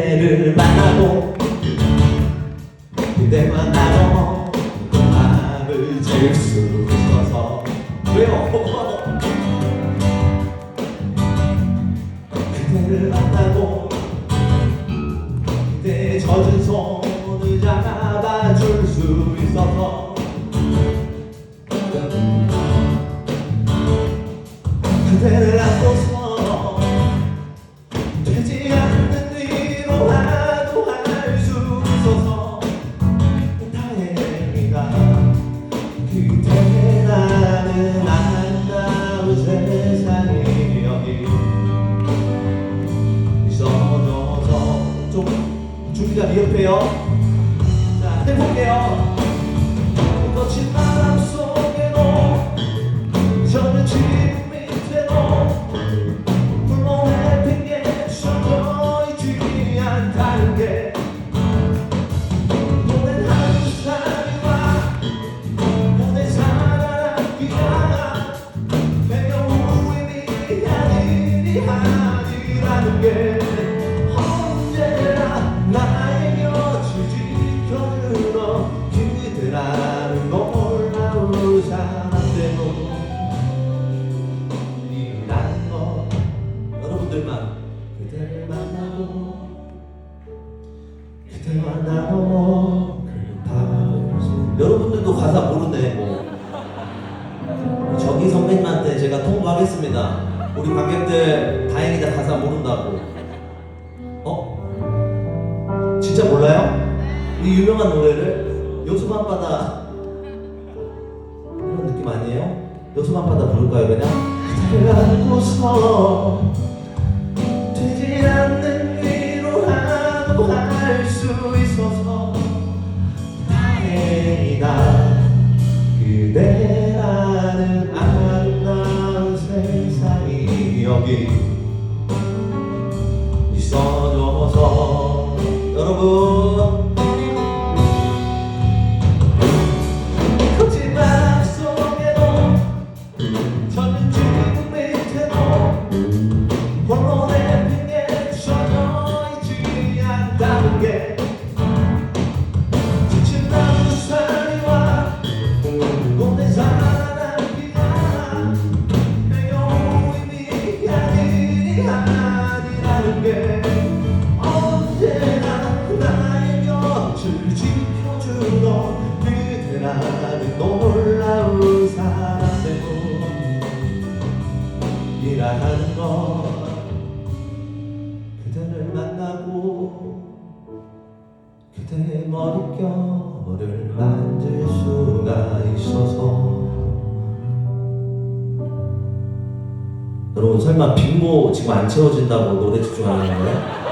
그대를 만나고 그대 만나고 마음을 질수 있어서 왜요? 그대를 만나고 그대의 젖은 손을 잡아줄 수 있어서 그대를 안고서 그대라는 아름다운 세상이 여기. 있어줘서 좀 준비가 미흡해요. 자 해볼게요 여러분들도 가사 모르네. 뭐 저기 선배님한테 제가 통보하겠습니다 우리 관객들 다행이다 가사 모른다고 어? 진짜 몰라요? 이 유명한 노래를 요즘 밤바다 이런 느낌 아니에요? 요즘 밤바다 부를까요 그냥? 안고서 되지 않는 위로라도 할수 있어서 여 그대라는 놀라운 사랑 때문이라는 것 그대를 만나고 그대의 머릿결을 만질 수가 있어서 여러분 설마 빈모 지금 안 채워진다고 노래 집중하는 거예요?